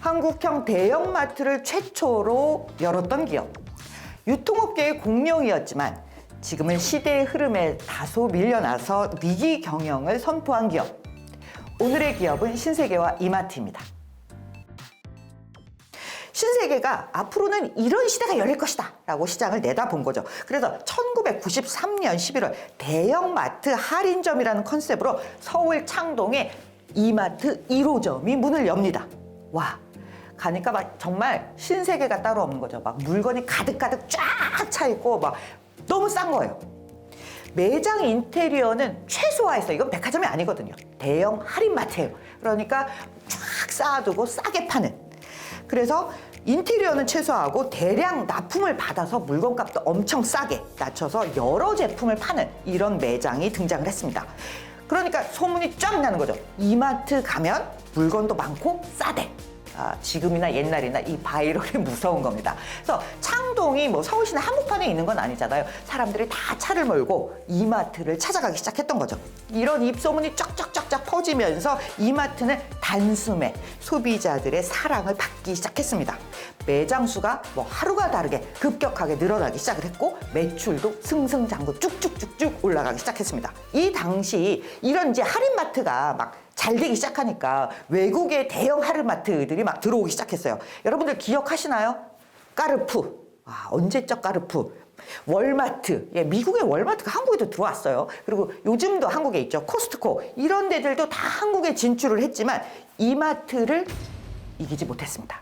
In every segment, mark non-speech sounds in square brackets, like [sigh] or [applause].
한국형 대형마트를 최초로 열었던 기업. 유통업계의 공룡이었지만 지금은 시대의 흐름에 다소 밀려나서 위기 경영을 선포한 기업. 오늘의 기업은 신세계와 이마트입니다. 신세계가 앞으로는 이런 시대가 열릴 것이다 라고 시장을 내다본 거죠. 그래서 1993년 11월 대형마트 할인점이라는 컨셉으로 서울 창동에 이마트 1호점이 문을 엽니다. 와, 가니까 막 정말 신세계가 따로 없는 거죠. 막 물건이 가득가득 쫙 차 있고 막 너무 싼 거예요. 매장 인테리어는 최소화했어요. 이건 백화점이 아니거든요. 대형 할인마트예요. 그러니까 쫙 쌓아두고 싸게 파는. 그래서 인테리어는 최소화하고 대량 납품을 받아서 물건값도 엄청 싸게 낮춰서 여러 제품을 파는 이런 매장이 등장을 했습니다. 그러니까 소문이 쫙 나는 거죠. 이마트 가면 물건도 많고 싸대. 아, 지금이나 옛날이나 이 바이럴이 [laughs] 무서운 겁니다. 그래서 창동이 뭐 서울시내 한복판에 있는 건 아니잖아요. 사람들이 다 차를 몰고 이마트를 찾아가기 시작했던 거죠. 이런 입소문이 쫙쫙쫙쫙 퍼지면서 이마트는 단숨에 소비자들의 사랑을 받기 시작했습니다. 매장 수가 뭐 하루가 다르게 급격하게 늘어나기 시작을 했고 매출도 승승장구 쭉쭉쭉쭉 올라가기 시작했습니다. 이 당시 이런 이제 할인마트가 막 잘 되기 시작하니까 외국의 대형 할인마트들이 막 들어오기 시작했어요. 여러분들 기억하시나요? 까르푸. 아, 언제적 까르푸. 월마트. 예, 미국의 월마트가 한국에도 들어왔어요. 그리고 요즘도 한국에 있죠. 코스트코. 이런 데들도 다 한국에 진출을 했지만 이마트를 이기지 못했습니다.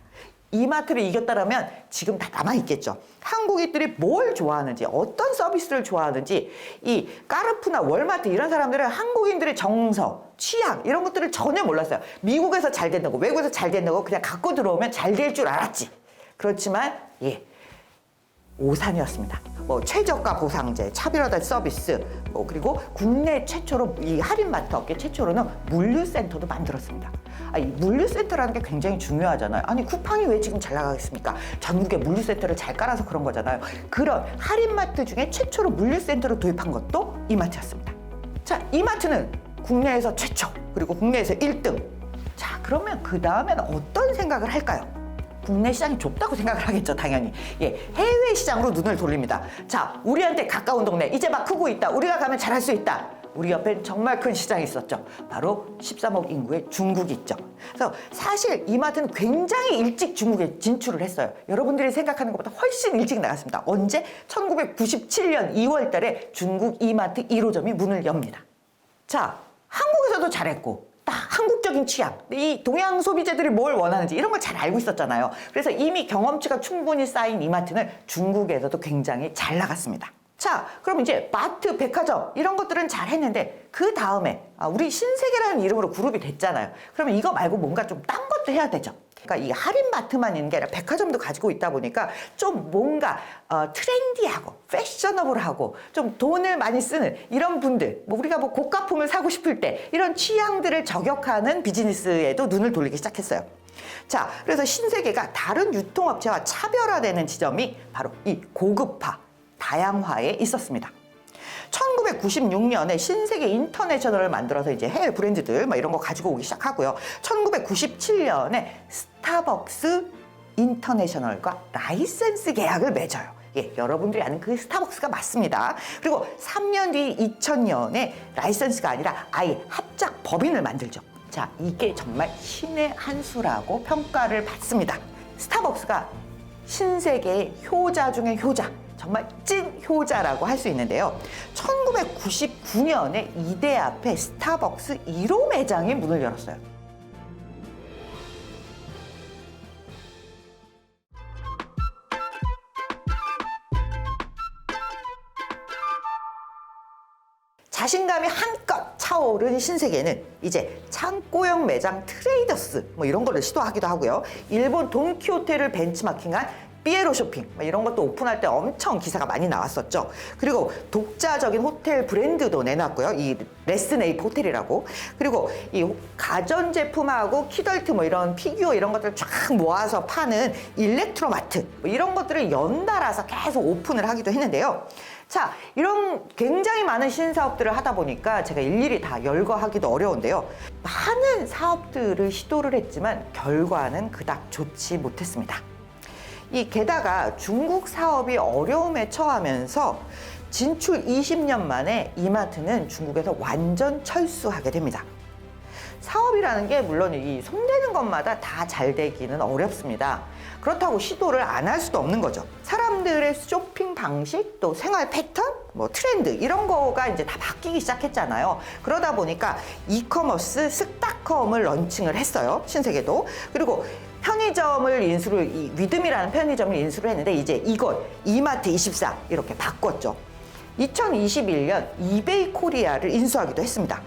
이마트를 이겼다라면 지금 다 남아 있겠죠. 한국인들이 뭘 좋아하는지, 어떤 서비스를 좋아하는지, 이 까르푸나 월마트 이런 사람들은 한국인들의 정서, 취향, 이런 것들을 전혀 몰랐어요. 미국에서 잘 된다고, 외국에서 잘 된다고 그냥 갖고 들어오면 잘 될 줄 알았지. 그렇지만, 예, 오산이었습니다. 뭐 최저가 보상제, 차별화된 서비스, 뭐 그리고 국내 최초로 이 할인마트 업계 최초로는 물류센터도 만들었습니다. 아, 이 물류센터라는 게 굉장히 중요하잖아요. 아니 쿠팡이 왜 지금 잘 나가겠습니까? 전국에 물류센터를 잘 깔아서 그런 거잖아요. 그런 할인마트 중에 최초로 물류센터를 도입한 것도 이마트였습니다. 자, 이마트는 국내에서 최초 그리고 국내에서 1등. 자, 그러면 그 다음에는 어떤 생각을 할까요? 국내 시장이 좁다고 생각을 하겠죠, 당연히. 예, 해외 시장으로 눈을 돌립니다. 자, 우리한테 가까운 동네, 이제 막 크고 있다. 우리가 가면 잘할 수 있다. 우리 옆엔 정말 큰 시장이 있었죠. 바로 13억 인구의 중국이 있죠. 그래서 사실 이마트는 굉장히 일찍 중국에 진출을 했어요. 여러분들이 생각하는 것보다 훨씬 일찍 나갔습니다. 언제? 1997년 2월 달에 중국 이마트 1호점이 문을 엽니다. 자, 한국에서도 잘했고, 딱 한국적인 취향, 이 동양 소비자들이 뭘 원하는지 이런 걸 잘 알고 있었잖아요. 그래서 이미 경험치가 충분히 쌓인 이마트는 중국에서도 굉장히 잘 나갔습니다. 자, 그럼 이제 마트, 백화점 이런 것들은 잘 했는데 그 다음에 아, 우리 신세계라는 이름으로 그룹이 됐잖아요. 그러면 이거 말고 뭔가 좀 딴 것도 해야 되죠. 그러니까 이 할인마트만 있는 게 아니라 백화점도 가지고 있다 보니까 좀 뭔가 어, 트렌디하고 패셔너블하고 좀 돈을 많이 쓰는 이런 분들 뭐 우리가 뭐 고가품을 사고 싶을 때 이런 취향들을 저격하는 비즈니스에도 눈을 돌리기 시작했어요. 자, 그래서 신세계가 다른 유통업체와 차별화되는 지점이 바로 이 고급화, 다양화에 있었습니다. 1996년에 신세계 인터내셔널을 만들어서 이제 해외 브랜드들 막 이런 거 가지고 오기 시작하고요. 1997년에 스타벅스 인터내셔널과 라이센스 계약을 맺어요. 예, 여러분들이 아는 그 스타벅스가 맞습니다. 그리고 3년 뒤 2000년에 라이센스가 아니라 아예 합작 법인을 만들죠. 자, 이게 정말 신의 한 수라고 평가를 받습니다. 스타벅스가 신세계의 효자 중의 효자, 정말 찐 효자라고 할 수 있는데요. 1999년에 이대 앞에 스타벅스 1호 매장이 문을 열었어요. 자신감이 한껏 차오른 신세계는 이제 창고형 매장 트레이더스 뭐 이런 거를 시도하기도 하고요. 일본 돈키호테를 벤치마킹한 삐에로 쇼핑 뭐 이런 것도 오픈할 때 엄청 기사가 많이 나왔었죠. 그리고 독자적인 호텔 브랜드도 내놨고요. 이 레스네이프 호텔이라고. 그리고 이 가전 제품하고 키덜트 뭐 이런 피규어 이런 것들을 쫙 모아서 파는 일렉트로마트 뭐 이런 것들을 연달아서 계속 오픈을 하기도 했는데요. 자, 이런 굉장히 많은 신사업들을 하다 보니까 제가 일일이 다 열거하기도 어려운데요. 많은 사업들을 시도를 했지만 결과는 그닥 좋지 못했습니다. 이 게다가 중국 사업이 어려움에 처하면서 진출 20년 만에 이마트는 중국에서 완전 철수하게 됩니다. 사업이라는 게 물론 이 손대는 것마다 다 잘 되기는 어렵습니다. 그렇다고 시도를 안 할 수도 없는 거죠. 사람들의 쇼핑 방식, 또 생활 패턴, 뭐 트렌드 이런 거가 이제 다 바뀌기 시작했잖아요. 그러다 보니까 이커머스 쓱닷컴을 런칭을 했어요. 신세계도. 그리고 편의점을 인수를 이 위드미라는 편의점을 인수를 했는데 이제 이걸 이마트 24 이렇게 바꿨죠. 2021년 이베이 코리아를 인수하기도 했습니다.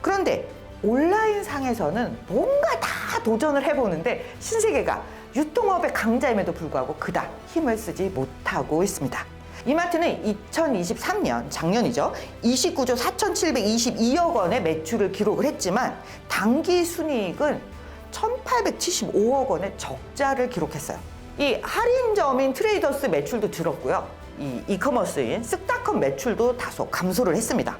그런데 온라인 상에서는 뭔가 다 도전을 해보는데 신세계가 유통업의 강자임에도 불구하고 그닥 힘을 쓰지 못하고 있습니다. 이마트는 2023년 작년이죠. 29조 4,722억 원의 매출을 기록을 했지만 당기 순이익은 1,875억 원의 적자를 기록했어요. 이 할인점인 트레이더스 매출도 줄었고요. 이 이커머스인 쓱닷컴 매출도 다소 감소를 했습니다.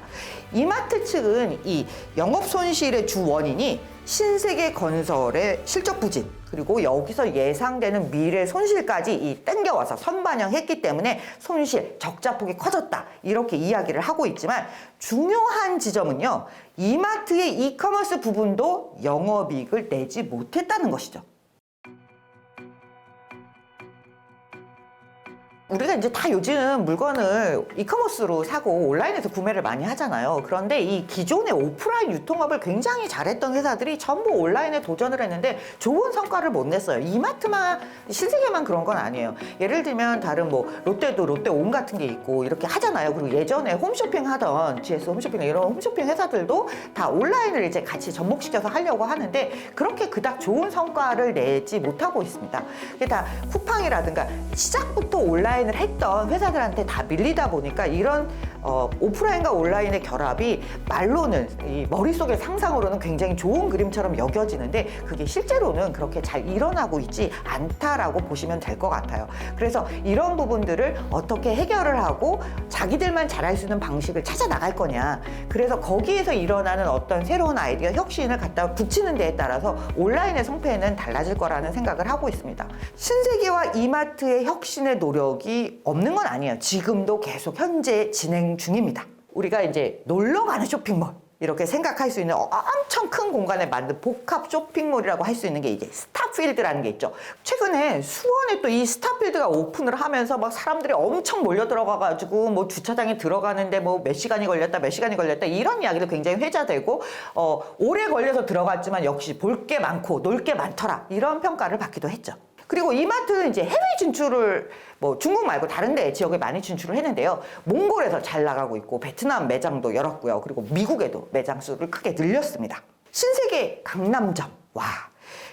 이마트 측은 이 영업 손실의 주 원인이 신세계 건설의 실적 부진 그리고 여기서 예상되는 미래 손실까지 이 땡겨와서 선반영했기 때문에 손실 적자폭이 커졌다 이렇게 이야기를 하고 있지만 중요한 지점은요 이마트의 이커머스 부분도 영업이익을 내지 못했다는 것이죠. 우리가 이제 다 요즘 물건을 이커머스로 사고 온라인에서 구매를 많이 하잖아요. 그런데 이 기존의 오프라인 유통업을 굉장히 잘했던 회사들이 전부 온라인에 도전을 했는데 좋은 성과를 못 냈어요. 이마트만, 신세계만 그런 건 아니에요. 예를 들면 다른 뭐 롯데도 롯데 온 같은 게 있고 이렇게 하잖아요. 그리고 예전에 홈쇼핑 하던 GS 홈쇼핑 이런 홈쇼핑 회사들도 다 온라인을 이제 같이 접목시켜서 하려고 하는데 그렇게 그닥 좋은 성과를 내지 못하고 있습니다. 그게 다 쿠팡이라든가 시작부터 온라인 온라인을 했던 회사들한테 다 밀리다 보니까 이런 어, 오프라인과 온라인의 결합이 말로는 이 머릿속의 상상으로는 굉장히 좋은 그림처럼 여겨지는데 그게 실제로는 그렇게 잘 일어나고 있지 않다라고 보시면 될 것 같아요. 그래서 이런 부분들을 어떻게 해결을 하고 자기들만 잘할 수 있는 방식을 찾아 나갈 거냐. 그래서 거기에서 일어나는 어떤 새로운 아이디어, 혁신을 갖다 붙이는 데에 따라서 온라인의 성패는 달라질 거라는 생각을 하고 있습니다. 신세계와 이마트의 혁신의 노력이 없는 건 아니에요. 지금도 계속 현재 진행 중입니다. 우리가 이제 놀러 가는 쇼핑몰 이렇게 생각할 수 있는 엄청 큰 공간에 만든 복합 쇼핑몰이라고 할 수 있는 게 이제 스타필드라는 게 있죠. 최근에 수원에 또 이 스타필드가 오픈을 하면서 막 사람들이 엄청 몰려 들어가가지고 뭐 주차장에 들어가는데 뭐 몇 시간이 걸렸다, 몇 시간이 걸렸다 이런 이야기도 굉장히 회자되고 어, 오래 걸려서 들어갔지만 역시 볼 게 많고 놀 게 많더라 이런 평가를 받기도 했죠. 그리고 이마트는 이제 해외 진출을 뭐 중국 말고 다른 데 지역에 많이 진출을 했는데요. 몽골에서 잘 나가고 있고 베트남 매장도 열었고요. 그리고 미국에도 매장 수를 크게 늘렸습니다. 신세계 강남점. 와.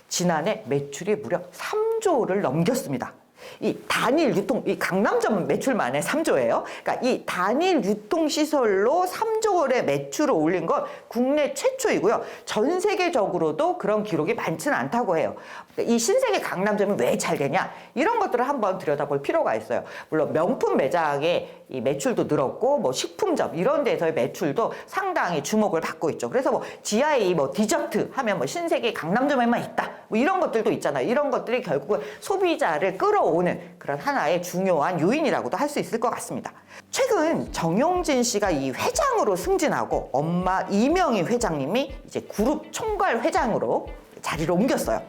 지난해 매출이 무려 3조를 넘겼습니다. 이 단일 유통, 이 강남점 매출만에 3조예요. 그러니까 이 단일 유통 시설로 3조 원의 매출을 올린 건 국내 최초이고요. 전 세계적으로도 그런 기록이 많지는 않다고 해요. 이 신세계 강남점이 왜 잘 되냐? 이런 것들을 한번 들여다볼 필요가 있어요. 물론 명품 매장의 이 매출도 늘었고 뭐 식품점 이런 데서의 매출도 상당히 주목을 받고 있죠. 그래서 뭐 지하에 뭐 디저트 하면 뭐 신세계 강남점에만 있다. 뭐 이런 것들도 있잖아요. 이런 것들이 결국은 소비자를 끌어오 는 그런 하나의 중요한 요인이라고도 할 수 있을 것 같습니다. 최근 정용진 씨가 이 회장으로 승진하고 엄마 이명희 회장님이 이제 그룹 총괄 회장으로 자리를 옮겼어요.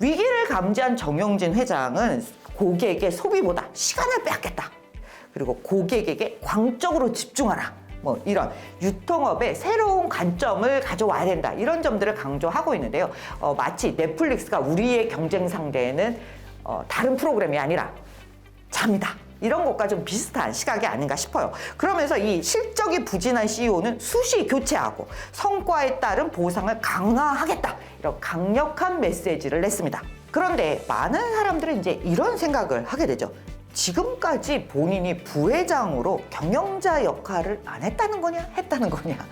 위기를 감지한 정용진 회장은 고객의 소비보다 시간을 빼앗겠다. 그리고 고객에게 광적으로 집중하라. 뭐 이런 유통업의 새로운 관점을 가져와야 된다. 이런 점들을 강조하고 있는데요. 어, 마치 넷플릭스가 우리의 경쟁 상대는 어, 다른 프로그램이 아니라 잠이다. 이런 것과 좀 비슷한 시각이 아닌가 싶어요. 그러면서 이 실적이 부진한 CEO는 수시 교체하고 성과에 따른 보상을 강화하겠다. 이런 강력한 메시지를 냈습니다. 그런데 많은 사람들은 이제 이런 생각을 하게 되죠. 지금까지 본인이 부회장으로 경영자 역할을 안 했다는 거냐? 했다는 거냐?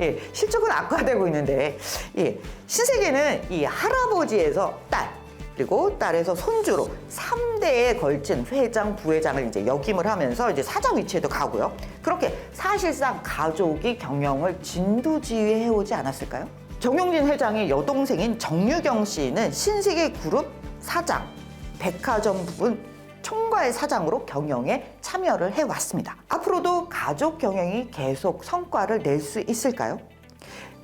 예, 실적은 악화되고 있는데, 예, 신세계는 이 할아버지에서 딸, 그리고 딸에서 손주로 삼대에 걸친 회장, 부회장을 이제 역임을 하면서 이제 사장 위치에도 가고요. 그렇게 사실상 가족이 경영을 진두지휘해 오지 않았을까요? 정용진 회장의 여동생인 정유경 씨는 신세계 그룹 사장, 백화점 부분 총괄 사장으로 경영에 참여를 해왔습니다. 앞으로도 가족 경영이 계속 성과를 낼 수 있을까요?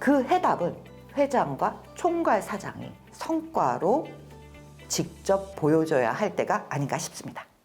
그 해답은 회장과 총괄 사장이 성과로 직접 보여줘야 할 때가 아닌가 싶습니다.